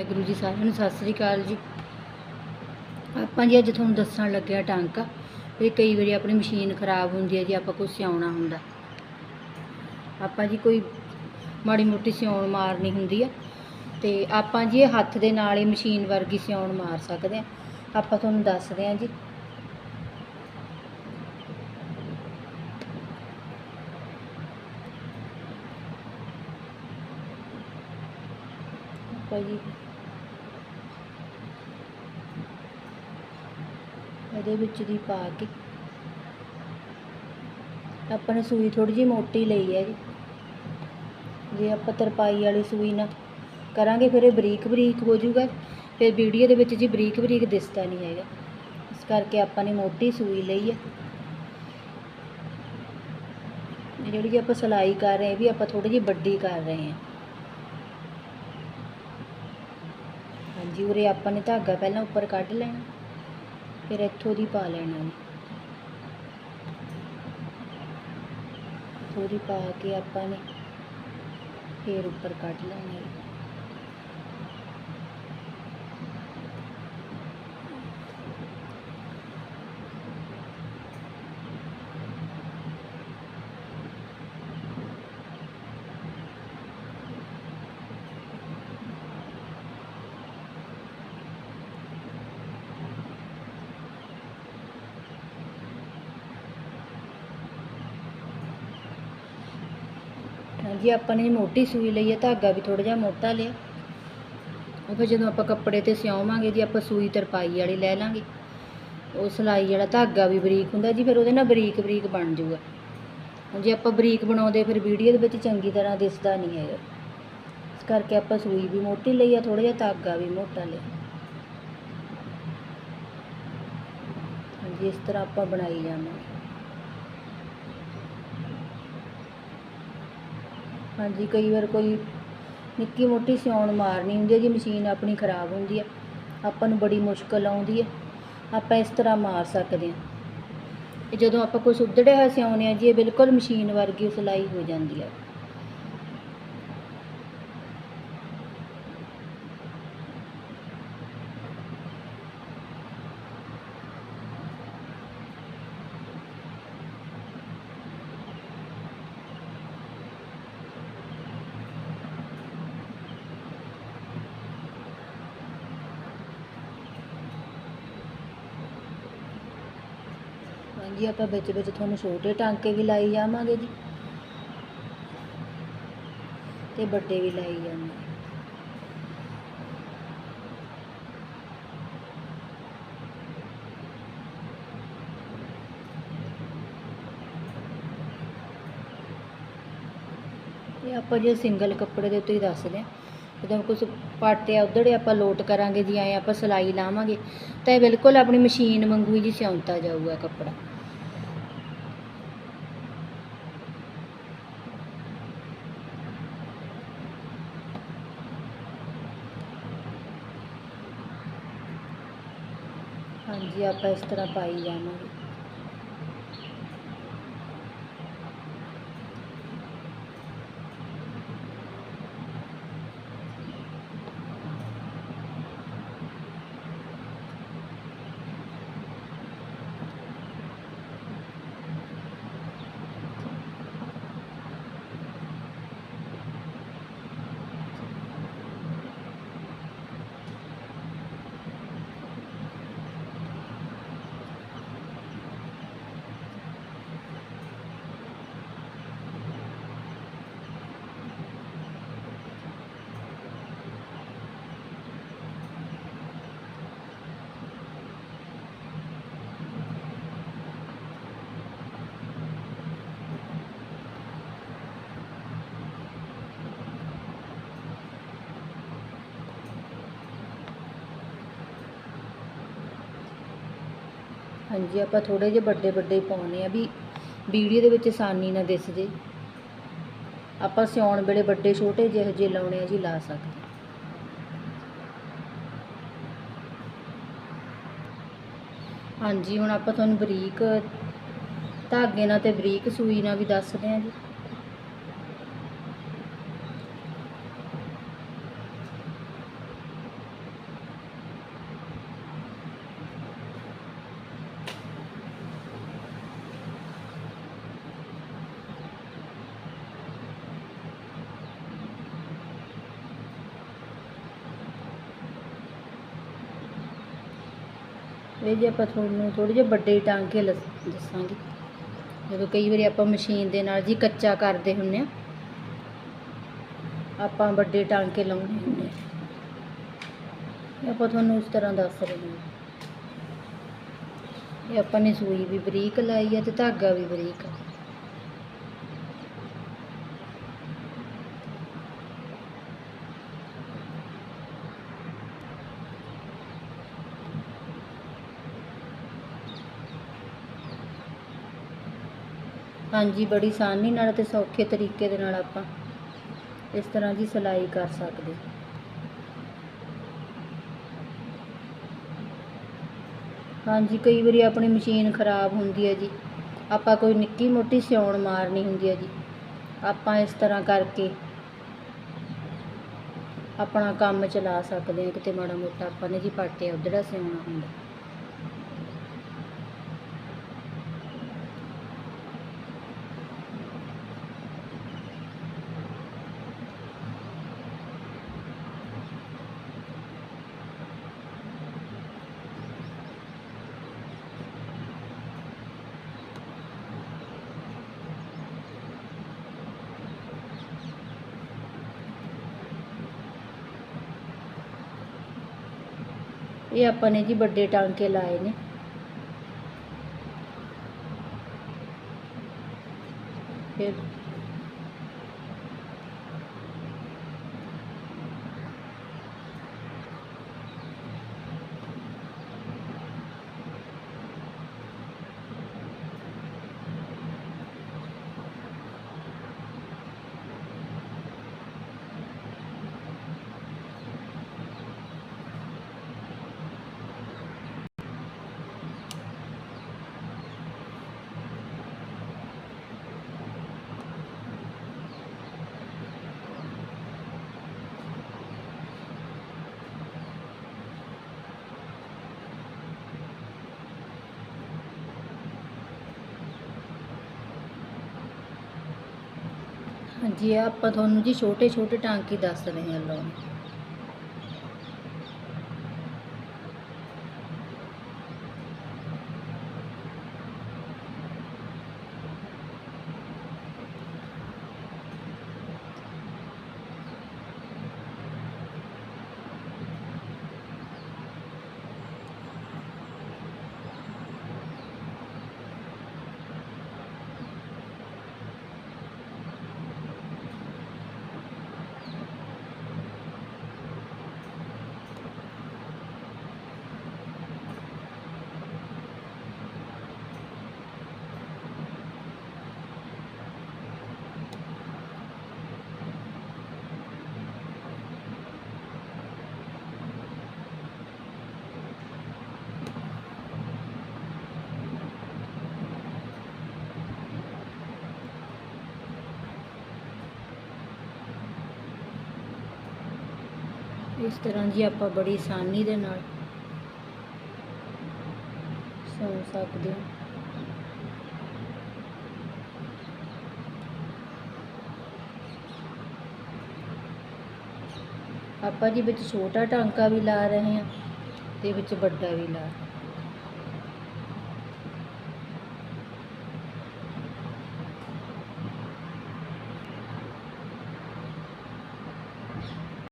ਵਾਹਿਗੁਰੂ ਜੀ ਸਾਰਿਆਂ ਨੂੰ ਸਤਿ ਸ੍ਰੀ ਅਕਾਲ ਜੀ। ਆਪਾਂ ਜੀ ਅੱਜ ਤੁਹਾਨੂੰ ਦੱਸਣ ਲੱਗਿਆ ਟਾਂਕਾ ਵੀ ਕਈ ਵਾਰੀ ਆਪਣੀ ਮਸ਼ੀਨ ਖਰਾਬ ਹੁੰਦੀ ਹੈ ਜੀ, ਆਪਾਂ ਕੋਈ ਸਿਉਣਾ ਹੁੰਦਾ। ਆਪਾਂ ਜੀ ਕੋਈ ਮਾੜੀ ਮੋਟੀ ਸਿਉਣ ਮਾਰਨੀ ਹੁੰਦੀ ਆ ਤੇ ਆਪਾਂ ਜੀ ਇਹ ਹੱਥ ਦੇ ਨਾਲ ਹੀ ਮਸ਼ੀਨ ਵਰਗੀ ਸਿਉਣ ਮਾਰ ਸਕਦੇ ਆ ਆਪਾਂ ਤੁਹਾਨੂੰ ਦੱਸਦੇ ਆ ਜੀ। ਆਪਾਂ ਜੀ ਉਹਦੇ ਵਿੱਚ ਦੀ ਪਾ ਕੇ। ਆਪਾਂ ਨੇ ਸੂਈ ਥੋੜੀ ਜਿਹੀ ਮੋਟੀ ਲਈ ਹੈ ਜੀ। ਜੇ ਆਪਾਂ ਤਰਪਾਈ ਵਾਲੀ ਸੂਈ ਨਾਲ ਕਰਾਂਗੇ, ਫਿਰ ਇਹ ਬਰੀਕ ਬਰੀਕ ਹੋ ਜਾਊਗਾ। ਫਿਰ ਵੀਡੀਓ ਦੇ ਵਿੱਚ ਜੀ ਬਰੀਕ ਬਰੀਕ ਦਿਸਦਾ ਨਹੀਂ ਹੈਗਾ। ਇਸ ਕਰਕੇ ਆਪਾਂ ਨੇ ਮੋਟੀ ਸੂਈ ਲਈ ਹੈ। ਇਹ ਜਿਹੜੀ ਆਪਾਂ ਸਿਲਾਈ ਕਰ ਰਹੇ ਹਾਂ, ਇਹ ਵੀ ਆਪਾਂ ਥੋੜੀ ਜਿਹੀ ਵੱਡੀ ਕਰ ਰਹੇ ਹਾਂ। ਹਾਂਜੀ, ਉਰੇ ਆਪਾਂ ਨੇ ਧਾਗਾ ਪਹਿਲਾਂ ਉੱਪਰ ਕੱਢ ਲੈਣਾ। ਫਿਰ ਇੱਥੋਂ ਦੀ ਪਾ ਲੈਣਾ ਜੀ। ਥੋੜੀ ਪਾ ਕੇ ਆਪਾਂ ਨੇ ਫੇਰ ਉੱਪਰ ਕੱਢ ਲੈਣਾ ਜੇ ਆਪਾਂ ਨੇ ਮੋਟੀ ਸੂਈ ਲਈ ਹੈ ਧਾਗਾ ਵੀ ਥੋੜਾ ਜਿਹਾ ਮੋਟਾ ਲਿਆ। ਉਹ ਫਿਰ ਜਦੋਂ ਆਪਾਂ ਕੱਪੜੇ ਤੇ ਸਿਉਵਾਂਗੇ ਜੀ, ਆਪਾਂ ਸੂਈ ਤਰਪਾਈ ਵਾਲੀ ਲੈ ਲਾਂਗੇ। ਉਹ ਸਿਲਾਈ ਵਾਲਾ ਧਾਗਾ ਵੀ ਬਰੀਕ ਹੁੰਦਾ ਜੀ, ਫਿਰ ਉਹਦੇ ਨਾਲ ਬਰੀਕ ਬਰੀਕ ਬਣ ਜਾਊਗਾ ਹੁਣ ਜੇ ਆਪਾਂ ਬਰੀਕ ਬਣਾਉਂਦੇ, ਫਿਰ ਵੀਡੀਓ ਦੇ ਵਿੱਚ ਚੰਗੀ ਤਰ੍ਹਾਂ ਦਿਸਦਾ ਨਹੀਂ ਹੈਗਾ। ਇਸ ਕਰਕੇ ਆਪਾਂ ਸੂਈ ਵੀ ਮੋਟੀ ਲਈ ਆ ਥੋੜਾ ਜਿਹਾ ਧਾਗਾ ਵੀ ਮੋਟਾ ਲਿਆ। ਹਾਂਜੀ, ਇਸ ਤਰ੍ਹਾਂ ਆਪਾਂ ਬਣਾਈ ਜਾਵਾਂਗੇ। ਹਾਂਜੀ, ਕਈ ਵਾਰ ਕੋਈ ਨਿੱਕੀ ਮੋਟੀ ਸਿਉਣ ਮਾਰਨੀ ਹੁੰਦੀ ਹੈ, ਜੀ ਮਸ਼ੀਨ ਆਪਣੀ ਖਰਾਬ ਹੁੰਦੀ ਹੈ, ਆਪਾਂ ਨੂੰ ਬੜੀ ਮੁਸ਼ਕਲ ਆਉਂਦੀ ਹੈ, ਆਪਾਂ ਇਸ ਤਰ੍ਹਾਂ ਮਾਰ ਸਕਦੇ ਹਾਂ। ਤੇ ਜਦੋਂ ਆਪਾਂ ਕੋਈ ਸੁੱਧੜਿਆ ਹੋਇਆ ਸਿਉਣੇ ਆ ਜੀ, ਇਹ ਬਿਲਕੁਲ ਮਸ਼ੀਨ ਵਰਗੀ ਸਿਲਾਈ ਹੋ ਜਾਂਦੀ ਹੈ। ਜੀ, ਆਪਾਂ ਵਿੱਚ ਵਿੱਚ ਤੁਹਾਨੂੰ ਛੋਟੇ ਟਾਂਕੇ ਵੀ ਲਾਈ ਜਾਵਾਂਗੇ ਜੀ। ਤੇ ਵੱਡੇ ਵੀ ਲਾਈ ਜਾਵਾਂਗੇ। ਇਹ ਆਪਾਂ ਜੇ ਸਿੰਗਲ ਕੱਪੜੇ ਦੇ ਉੱਤੇ ਹੀ ਦੱਸਦੇ ਹਾਂ। ਜਦੋਂ ਕੁਝ ਪਾਟਿਆ ਉਧੜੇ ਆਪਾਂ ਲੋਟ ਕਰਾਂਗੇ ਜੀ, ਐ ਆਪਾਂ ਸਿਲਾਈ ਲਾਵਾਂਗੇ। ਤਾਂ ਇਹ ਬਿਲਕੁਲ ਆਪਣੀ ਮਸ਼ੀਨ ਵਾਂਗੂ ਹੀ ਜੀ ਸਿਉਂਤਾ ਜਾਊਗਾ ਕੱਪੜਾ। ਹਾਂਜੀ ਆਪਾਂ ਇਸ ਤਰ੍ਹਾਂ ਪਾਈ ਜਾਵਾਂਗੇ। ਹਾਂਜੀ, ਆਪਾਂ ਥੋੜੇ ਜਿਹੇ ਵੱਡੇ ਵੱਡੇ ਹੀ ਪਾਉਣੇ ਆ ਵੀ ਵੀਡੀਓ ਦੇ ਵਿੱਚ ਆਸਾਨੀ ਨਾਲ ਦਿਸ ਜੇ। ਆਪਾਂ ਸਿਉਣ ਵੇਲੇ ਵੱਡੇ, ਛੋਟੇ ਜਿਹੇ ਜਿਹੇ ਲਾਉਣੇ ਆ ਜੀ, ਲਾ ਸਕਦੇ ਹਾਂਜੀ, ਹੁਣ ਆਪਾਂ ਤੁਹਾਨੂੰ ਬਰੀਕ ਧਾਗੇ ਨਾਲ ਤੇ ਬਰੀਕ ਸੂਈ ਨਾਲ ਵੀ ਦੱਸਦੇ ਹਾਂ ਜੀ। ਇਹ ਜੇ, ਆਪਾਂ ਤੁਹਾਨੂੰ ਥੋੜੇ ਜਿਹੇ ਵੱਡੇ ਟਾਂਕੇ ਲਸ- ਦੱਸਾਂਗੇ। ਜਦੋਂ ਕਈ ਵਾਰੀ ਆਪਾਂ ਮਸ਼ੀਨ ਦੇ ਨਾਲ ਜੀ ਕੱਚਾ ਕਰਦੇ ਹੁੰਨੇ ਆ ਆਪਾਂ ਵੱਡੇ ਟਾਂਕੇ ਲਾਉਣੇ ਹੁੰਦੇ ਆ ਆਪਾਂ ਤੁਹਾਨੂੰ ਇਸ ਤਰ੍ਹਾਂ ਦੱਸ ਰਹੇ ਹਾਂ। ਇਹ ਆਪਾਂ ਨੇ ਸੂਈ ਵੀ ਬਰੀਕ ਲਾਈ ਆ ਤੇ ਧਾਗਾ ਵੀ ਬਰੀਕ ਆ ਹਾਂਜੀ, ਬੜੀ ਆਸਾਨੀ ਨਾਲ ਤੇ ਸੌਖੇ ਤਰੀਕੇ ਦੇ ਨਾਲ ਆਪਾਂ ਇਸ ਤਰ੍ਹਾਂ ਦੀ ਸਿਲਾਈ ਕਰ ਸਕਦੇ ਹਾਂਜੀ, ਕਈ ਵਾਰੀ ਆਪਣੀ ਮਸ਼ੀਨ ਖਰਾਬ ਹੁੰਦੀ ਹੈ ਜੀ। ਆਪਾਂ ਕੋਈ ਨਿੱਕੀ ਮੋਟੀ ਸਿਉਣ ਮਾਰਨੀ ਹੁੰਦੀ ਹੈ ਜੀ। ਆਪਾਂ ਇਸ ਤਰ੍ਹਾਂ ਕਰਕੇ ਆਪਣਾ ਕੰਮ ਚਲਾ ਸਕਦੇ ਹਾਂ। ਕਿਤੇ ਮਾੜਾ ਮੋਟਾ ਆਪਾਂ ਨੇ ਜੀ ਪਾਟੇ ਉਧੜਾ ਸਿਉਣਾ ਹੁੰਦਾ। ਇਹ ਆਪਾਂ ਨੇ ਜੀ ਵੱਡੇ ਟਾਂਕੇ ਲਾਏ ਨੇ। ਫਿਰ ਜੇ ਆਪਾਂ ਤੁਹਾਨੂੰ ਜੀ ਛੋਟੇ ਛੋਟੇ ਟਾਂਕੇ ਦੱਸ ਰਹੇ ਹਾਂ ਲਾਉਣੇ ਇਸ ਤਰ੍ਹਾਂ ਜੀ ਆਪਾਂ ਬੜੀ ਆਸਾਨੀ ਦੇ ਨਾਲ ਸਿਉਂ ਸਕਦੇ ਹਾਂ। ਆਪਾਂ ਜੀ ਵਿੱਚ ਛੋਟਾ ਟਾਂਕਾ ਵੀ ਲਾ ਰਹੇ ਹਾਂ ਤੇ ਵਿੱਚ ਵੱਡਾ ਵੀ ਲਾ ਰਹੇ